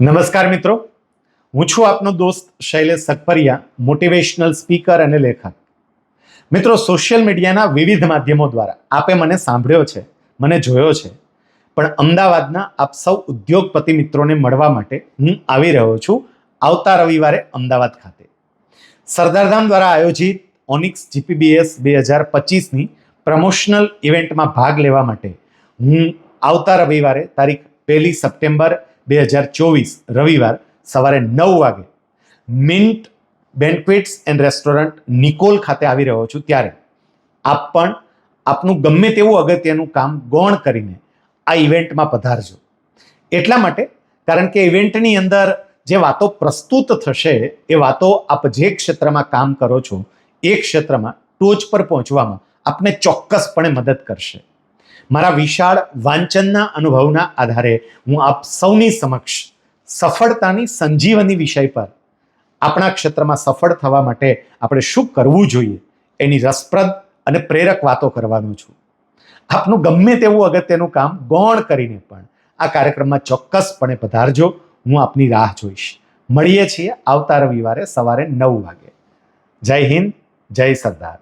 નમસ્કાર મિત્રો. હું છું આપનો દોસ્ત શૈલેષ સકપરિયા મોટિવેશનલ સ્પીકર અને લેખક. મિત્રો સોશિયલ મીડિયાના વિવિધ માધ્યમો દ્વારા આપે મને સાંભળ્યો છે, મને જોયો છે. પણ અમદાવાદના આપ સૌ ઉદ્યોગપતિ મિત્રોને મળવા માટે હું આવી રહ્યો છું આવતા રવિવારે અમદાવાદ ખાતે. સરદારધામ દ્વારા આયોજિત ઓનિક્સ જીપીબીએસ બે હજાર પચીસની પ્રમોશનલ ઇવેન્ટમાં ભાગ લેવા માટે હું આવતા રવિવારે તારીખ પહેલી સપ્ટેમ્બર બે હજાર ચોવીસ રવિવાર સવારે નવ વાગે Mint Banquets and Restaurant Nikol ખાતે આવી રહ્યો છું ત્યારે આપ પણ આપનું ગમે તેવું અગત્યનું કામ ગૌણ કરીને આ ઇવેન્ટમાં પધારજો. એટલા માટે કારણ કે ઇવેન્ટની અંદર જે વાતો પ્રસ્તુત થશે એ વાતો આપ જે ક્ષેત્રમાં કામ કરો છો એ ક્ષેત્રમાં ટોચ પર પહોંચવામાં આપને ચોક્કસપણે મદદ કરશે. મારા વિશાળ વાંચનના અનુભવના આધારે હું આપ સૌની સમક્ષ સફળતાની સંજીવની વિષય પર આપણા ક્ષેત્રમાં સફળ થવા માટે આપણે શું કરવું જોઈએ એની રસપ્રદ અને પ્રેરક વાતો કરવાનો છું. આપનું ગમે તેવું અગત્યનું કામ ગૌણ કરીને પણ આ કાર્યક્રમમાં ચોક્કસપણે પધારજો. હું આપની રાહ જોઈશ. મળીએ છીએ આવતા રવિવારે સવારે નવ વાગે. જય હિન્દ, જય સરદાર.